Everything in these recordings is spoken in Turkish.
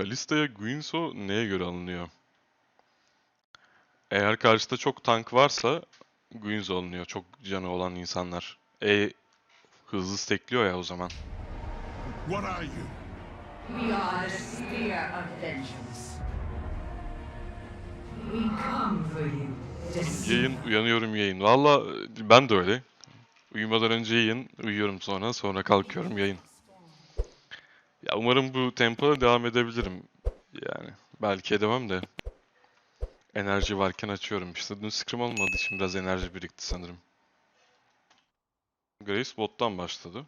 Kalista'ya Guinsoo neye göre alınıyor? Eğer karşıda çok tank varsa Guinsoo alınıyor. Çok canı olan insanlar. E hızlı stekliyor ya o zaman. What are you? We are the spear of vengeance. We come for you. Yayın, uyanıyorum yayın. Valla ben de öyle. Uyumadan önce yayın, uyuyorum sonra, sonra kalkıyorum yayın. Ya umarım bu tempoda devam edebilirim. Yani belki edemem de. Enerji varken açıyorum. İşte dün scrim olmadığı için biraz enerji birikti sanırım. Grace bottan başladı.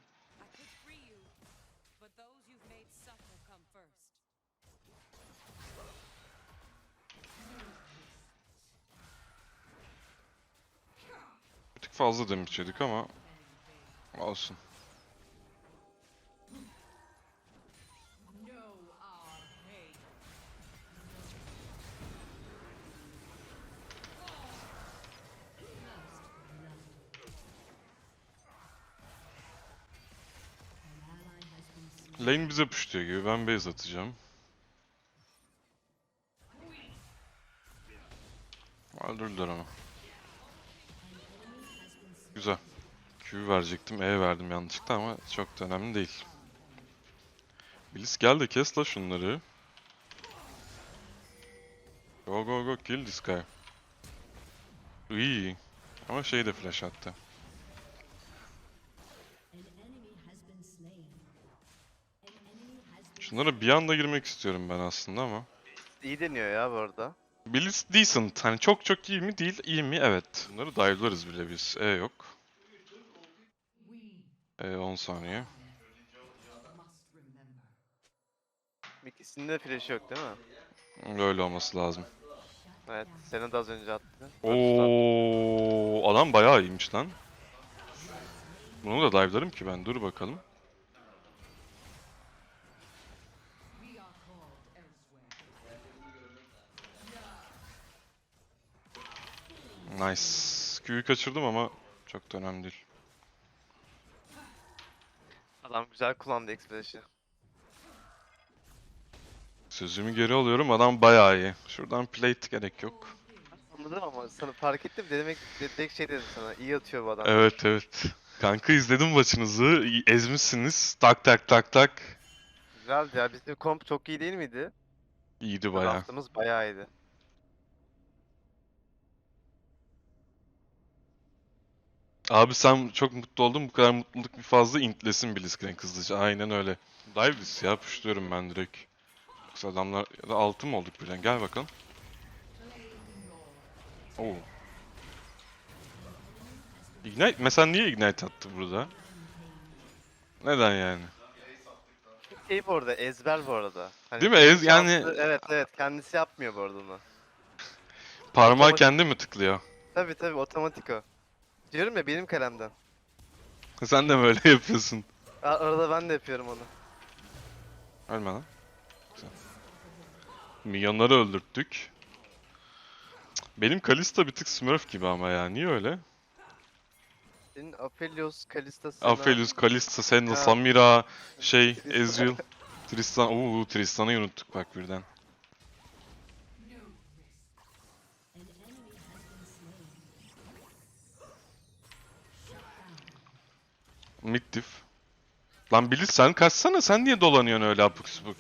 Bir tık fazla damage yedik ama olsun. Lane bize pushluyor gibi. Ben base atacağım. Öldürdüler onu. Güzel. Q verecektim. E verdim yanlışlıkla ama çok da önemli değil. Bliss gel de kes la şunları. Go go go kill this guy. İyi. Ama şey de flash attı. Şunlara bir anda girmek istiyorum ben aslında ama. İyi deniyor ya bu arada. Blitz decent. Hani çok çok iyi mi? Değil. iyi mi? Evet. Bunları dive'larız bile biz. E yok. E 10 saniye. Must remember. İkisinin de flash yok değil mi? Öyle olması lazım. Evet. Seni de az önce attı. Oo, adam bayağı iyiymiş lan. Bunu da dive'larım ki ben. Dur bakalım. Nice. Q'yu kaçırdım ama çok da önemli değil. Adam güzel kullandı X flash'ı. Sözümü geri alıyorum. Adam bayağı iyi. Şuradan plate gerek yok. Anladım ama sana fark ettim demek direkt şey dedim sana. İyi atıyor bu adam. Evet evet. Kanka izledim maçınızı. Ezmişsiniz. Tak tak tak tak. Güzeldi ya. Bizim komp çok iyi değil miydi? İyiydi bayağı. Draftımız bayağı iyiydi. Abi sen çok mutlu oldun. Bu kadar mutluluk bir fazla intlesin Blitzcrank hızlıca. Aynen öyle. Dive this ya. Pushluyorum ben direkt. Yoksa adamlar ya da altı mı olduk birden? Gel bakalım. Oo. Ignite mesela niye Ignite attı burada? Neden yani? Şey bu arada ezber bu arada. Hani Değil mi? Ez- yani- Evet evet kendisi yapmıyor bu arada onu. Parmağı kendi mi tıklıyor? Tabi tabi otomatik o. Diyorum ya benim kalemden. Sen de mi öyle yapıyorsun? A- Arada ben de yapıyorum onu. Ölme lan. Güzel. Milyonları öldürttük. Benim Kalista bir tık Smurf gibi ama ya. Niye öyle? Senin Aphelios, Kalista sana... Aphelios, Kalista, Senna, Ya. Samira, şey. Ezreal, Tristan. Oo, Tristan'ı unuttuk bak birden. Mid diff. Lan Billy sen kaçsana sen niye dolanıyorsun öyle abuk subuk?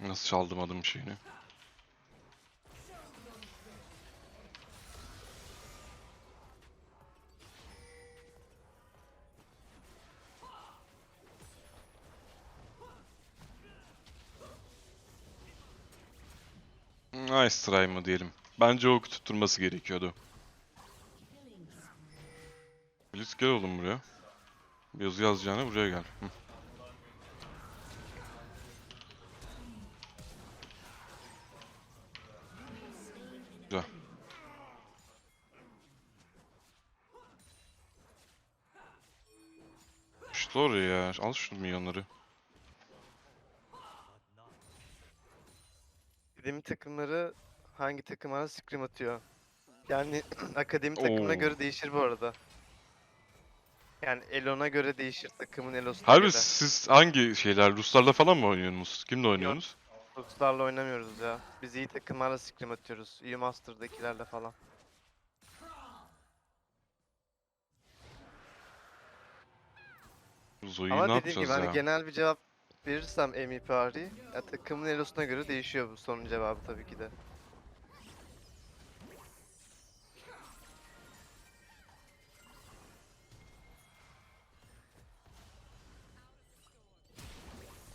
Nasıl çaldım adım şeyini? Nice try mı diyelim. Bence o tutturması gerekiyordu. Blitz gel oğlum buraya. Yazı yazacağına buraya gel. Hı. Güzel. İşte oraya ya. Al şu milyonları. Akademi takımları hangi takıma scrim atıyor? Yani akademi takımına Oo. göre değişir bu arada. Yani Elon'a göre değişir takımın Elos'una Harbi göre. siz hangi şeyler Ruslarla falan mı oynuyorsunuz? Kimle oynuyorsunuz? Ruslarla oynamıyoruz ya. Biz iyi takımlarla scrim atıyoruz. İyi Master'dakilerle falan. Zoe'yi Ama ne dediğim gibi yapacağız hani ya? genel bir cevap verirsem MVP harici, ya takımın Elos'una göre değişiyor bu sorunun cevabı tabii ki de.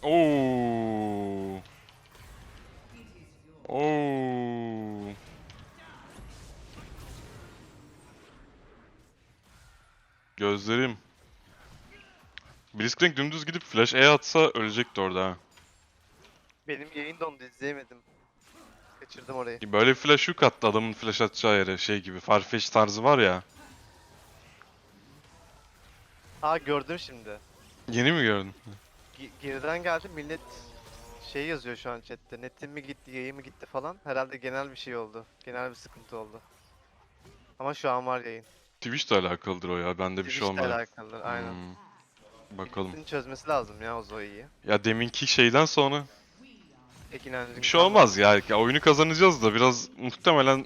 Oo. Oo. Gözlerim. Blitzcrank dümdüz gidip flash E atsa ölecekti orada ha. Benim yayın dondu izleyemedim. Kaçırdım orayı. Böyle flash hook attı adamın flash atacağı yere şey gibi Farfetch tarzı var ya. Aa gördüm şimdi. Yeni mi gördün? Ge- geriden geldi millet şey yazıyor şu an chatte. Netim mi gitti, yayın mı gitti falan. Herhalde genel bir şey oldu. Genel bir sıkıntı oldu. Ama şu an var yayın. Twitch'le alakalıdır o ya. Bende bir şey Twitch'le olmadı. alakalı, aynen. Hmm. Bakalım. Bunu çözmesi lazım ya o Zoe'yi. Ya deminki şeyden sonra inancım bir şey olmaz ya. ya. Oyunu kazanacağız da biraz muhtemelen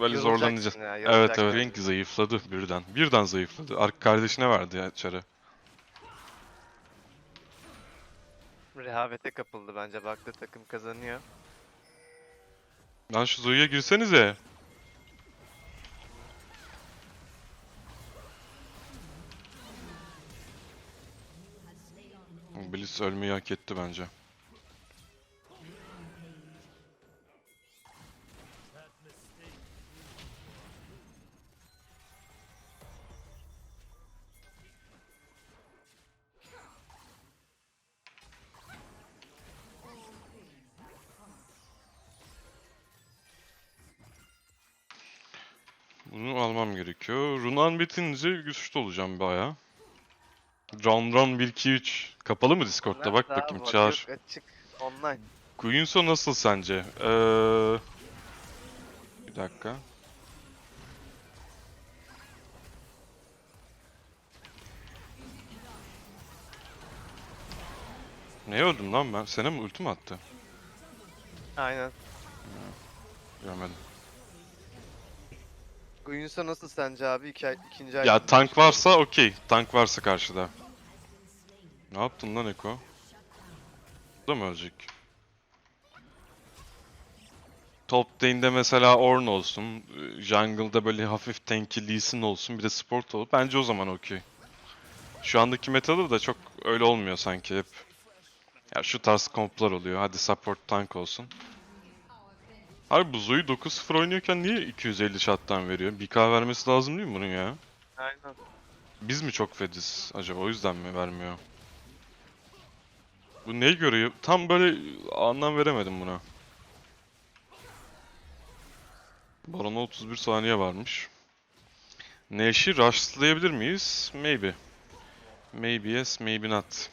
böyle zorlanacağız. Evet evet. Renk zayıfladı birden. Birden zayıfladı. Ark kardeşine verdi ya çarı. Rehavete kapıldı bence. Baktı takım kazanıyor. Lan şu Zoe'ye girsenize. Blitz ölmeyi hak etti bence. Gerekiyor. Runan bitince güçlü olacağım bayağı. Run run 1 2 3. Kapalı mı Discord'da? Bak Daha bakayım var, çağır. Yok, açık. Online. Queenso nasıl sence? Ee... Bir dakika. Ne öldüm lan ben? Sene mi ulti mi attı? Aynen. Görmedim. Guinsoo nasıl sence abi? İki, ikinci ay. Ya tank varsa okey. Tank varsa karşıda. Ne yaptın lan Eko? Bu da mı ölecek? Top lane'de mesela Ornn olsun. Jungle'da böyle hafif tanky Lee Sin olsun. Bir de support olup bence o zaman okey. Şu andaki metada da çok öyle olmuyor sanki hep. Ya şu tarz komplar oluyor. Hadi support tank olsun. Abi bu Zoe 9-0 oynuyorken niye 250 shot'tan veriyor? 1k vermesi lazım değil mi bunun ya? Aynen. Biz mi çok fediz acaba o yüzden mi vermiyor? Bu neyi görüyor? Tam böyle anlam veremedim buna. Baron'a 31 saniye varmış. Nash'i rushlayabilir miyiz? Maybe. Maybe yes, maybe not.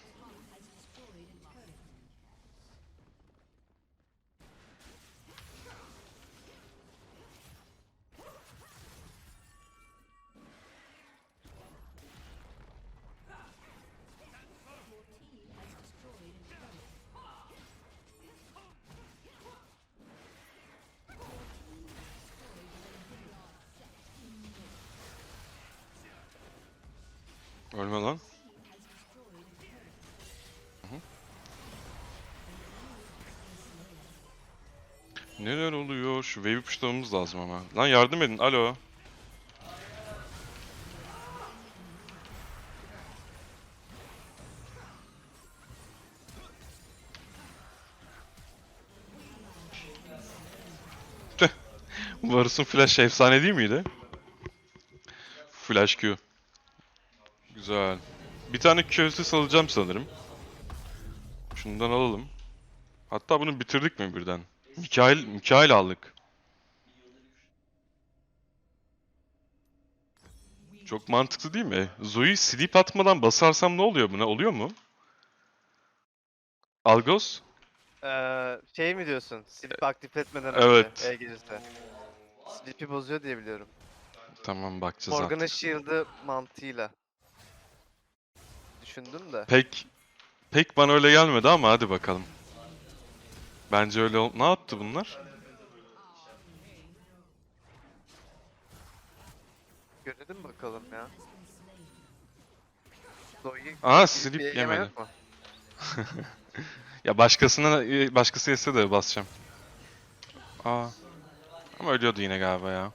Neler oluyor? Şu wave'i pushlamamız lazım ama. Lan yardım edin. Alo. Varus'un flash efsane değil miydi? Flash Q. Güzel. Bir tane köşesi salacağım sanırım. Şundan alalım. Hatta bunu bitirdik mi birden? Mikail, Mikail aldık. Çok mantıklı değil mi? Zoe sleep atmadan basarsam ne oluyor buna? Oluyor mu? Algos? Ee, şey mi diyorsun? Sleep aktif etmeden Evet. önce E gelirse. Sleep'i bozuyor diye biliyorum. Tamam bakacağız Morgana artık. Shield'ı mantığıyla. düşündüm de. Pek pek bana öyle gelmedi ama hadi bakalım. Bence öyle ol... Ne yaptı bunlar? Görelim bakalım ya. Zoe'yi Aa slip yeme yemedi. Ya başkasına başkası yese de basacağım. Aa. Ama ölüyordu yine galiba ya.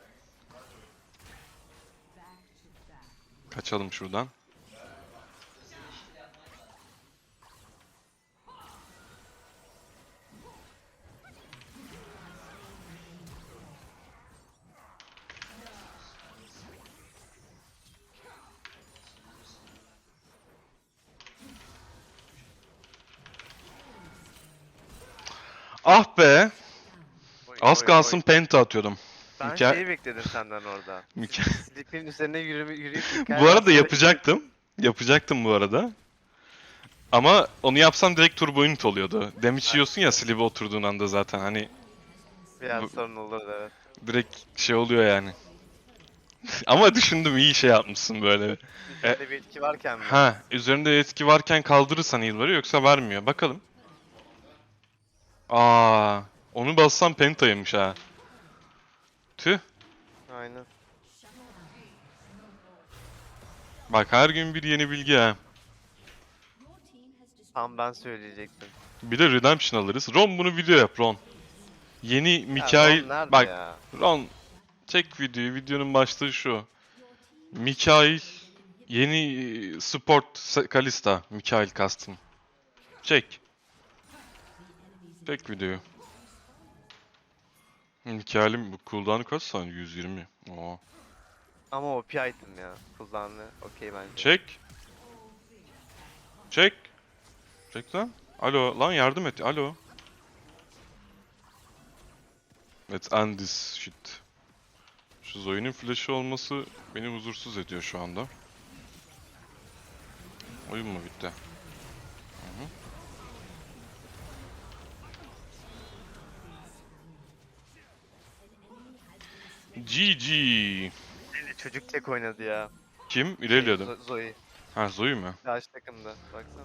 Kaçalım şuradan. Ah be! Oy, Az oy, kalsın oy. penta atıyordum. Ben Mükemmel- şeyi bekledim senden orada. Mükemmel. Slip'in üzerine yürüme, yürüyüp Bu arada yapacaktım. Yapacaktım bu arada. Ama onu yapsam direkt turbo unit oluyordu. Damage yiyorsun ya sleeve oturduğun anda zaten hani Biraz sorun olur evet. direkt şey oluyor yani. Ama düşündüm iyi şey yapmışsın böyle. Üzerinde bir etki varken mi? Ha, üzerinde etki varken kaldırırsan heal'ları yoksa vermiyor. Bakalım. Aa, onu bassam pentaymış ha. Tüh. Aynen. Bak her gün bir yeni bilgi ha. Tam ben söyleyecektim. Bir de Redemption alırız. Ron bunu video yap Ron. Yeni Ya, Mikail... Ron Bak ya? Ron çek videoyu. Videonun başlığı şu. Mikail yeni e, Sport Kalista. Mikail Custom. Çek. Çek videoyu. Mikail'in bu cooldown'u kaç saniye? 120. Oo. Ama o item ya. Kullandı. Okey bence. Çek. Çek. Çek lan. Alo lan yardım et. Alo. Let's end this shit. Şu Zoe'nin flash'ı olması beni huzursuz ediyor şu anda. Oyun mu bitti? GG. Çocuk tek oynadı ya. Kim? Şey, İlerliyordu. Zo- Zoe. Ha Zoe mi? Karşı takımda. Baksana.